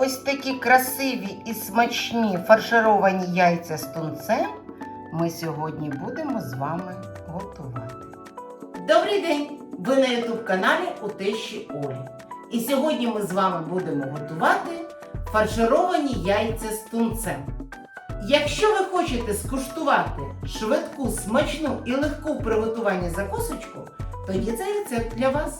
ось такі красиві і смачні фаршировані яйця з тунцем ми сьогодні будемо з вами готувати. Добрий день! Ви на youtube каналі у тещі Олі. І сьогодні ми з вами будемо готувати фаршировані яйця з тунцем. Якщо ви хочете скуштувати швидку, смачну і легку в приготуванні закусочку, тоді цей рецепт для вас.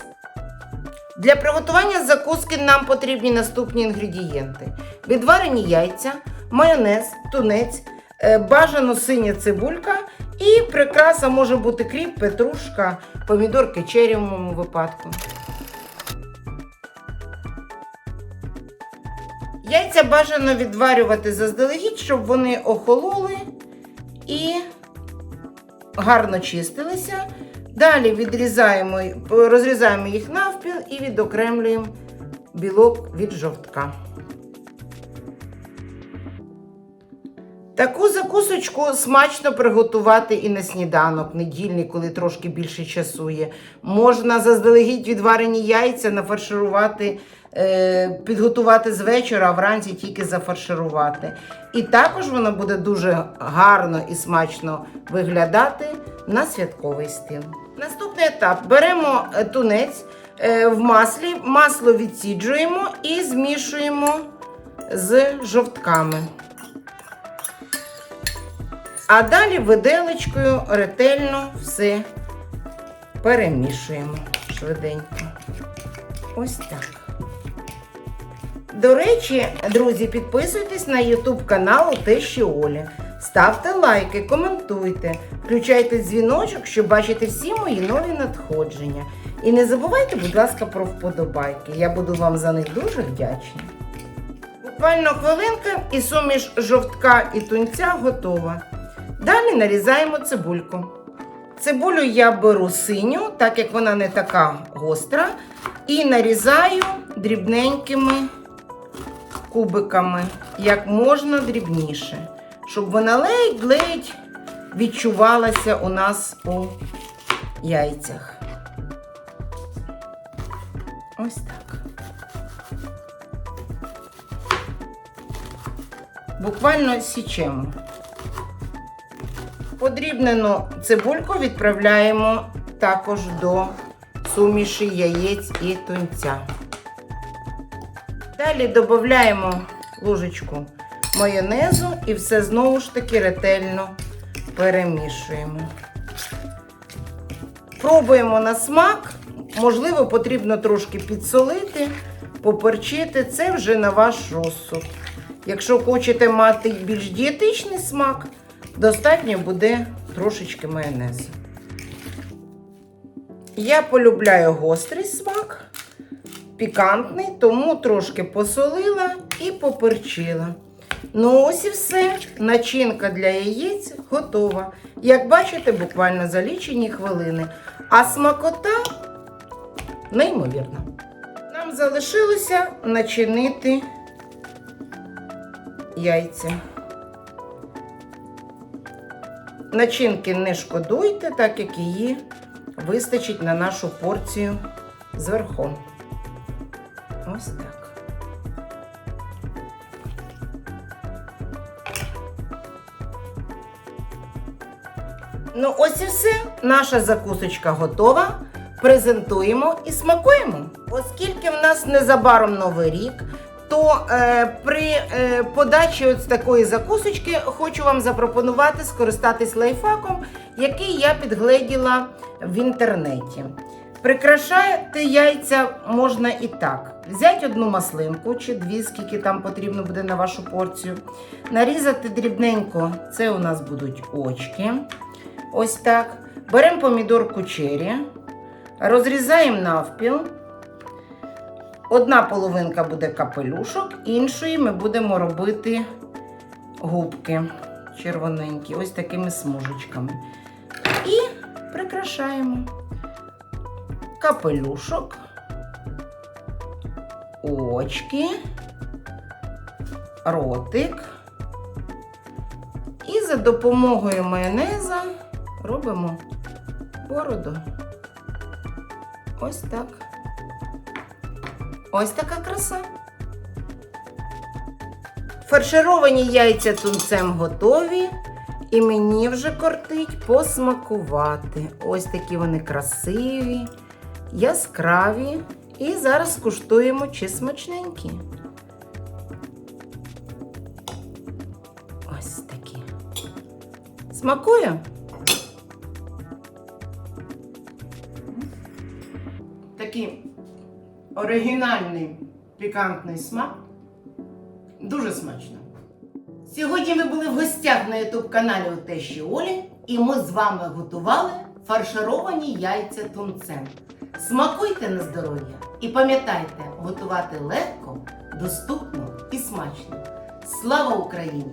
Для приготування закуски нам потрібні наступні інгредієнти: відварені яйця, майонез, тунець, е, бажано синя цибулька і прикраса може бути кріп, петрушка, помідорки черрі в моєму випадку. Яйця бажано відварювати заздалегідь, щоб вони охололи і гарно чистилися. Далі відрізаємо, розрізаємо їх навпіл і відокремлюємо білок від жовтка. Таку закусочку смачно приготувати і на сніданок, недільний, коли трошки більше часу є. Можна заздалегідь відварені яйця нафарширувати, е, підготувати з вечора, а вранці тільки зафарширувати. І також воно буде дуже гарно і смачно виглядати на святковий стіл. Наступний етап: беремо е, тунець в маслі, масло відсіджуємо і змішуємо з жовтками. А далі виделечкою ретельно все перемішуємо швиденько. Ось так. До речі, друзі, підписуйтесь на YouTube канал Тещі Олі. Ставте лайки, коментуйте, включайте дзвіночок, щоб бачити всі мої нові надходження. І не забувайте, будь ласка, про вподобайки. Я буду вам за них дуже вдячна. Буквально хвилинка і суміш жовтка і тунця готова. Далі нарізаємо цибульку. Цибулю я беру синю, так як вона не така гостра, і нарізаю дрібненькими кубиками, як можна дрібніше, щоб вона ледь-ледь відчувалася у нас у яйцях. Ось так. Буквально січемо. Подрібнену цибульку відправляємо також до суміші яєць і тунця. Далі додаємо ложечку майонезу і все знову ж таки ретельно перемішуємо. Пробуємо на смак. Можливо, потрібно трошки підсолити, поперчити. Це вже на ваш розсуд. Якщо хочете мати більш дієтичний смак, достатньо буде трошечки майонезу. Я полюбляю гострий смак, пікантний, тому трошки посолила і поперчила. Ну, ось і все. Начинка для яєць готова. Як бачите, буквально за лічені хвилини. А смакота неймовірна. Нам залишилося начинити яйця. Начинки не шкодуйте, так як її вистачить на нашу порцію зверху. Ось так. Ну, ось і все. Наша закусочка готова. Презентуємо і смакуємо. Оскільки в нас незабаром новий рік, то е, при е, подачі ось такої закусочки хочу вам запропонувати скористатись лайфхаком, який я підгледіла в інтернеті. Прикрашати яйця можна і так. Взяти одну маслинку чи дві, скільки там потрібно буде на вашу порцію. Нарізати дрібненько, це у нас будуть очки. Ось так. Беремо помідорку черрі, розрізаємо навпіл. Одна половинка буде капелюшок, іншої ми будемо робити губки червоненькі, ось такими смужечками. І прикрашаємо капелюшок, очки, ротик. І за допомогою майонеза робимо бороду. Ось так. Ось така краса. Фаршировані яйця тунцем готові. І мені вже кортить посмакувати. Ось такі вони красиві, яскраві. І зараз скуштуємо, чи смачненькі. Ось такі. Смакує? Такий оригінальний пікантний смак. Дуже смачно. Сьогодні ми були в гостях на ютуб каналі у Олі, і ми з вами готували фаршировані яйця тунцем. Смакуйте на здоров'я і пам'ятайте, готувати легко, доступно і смачно. Слава Україні!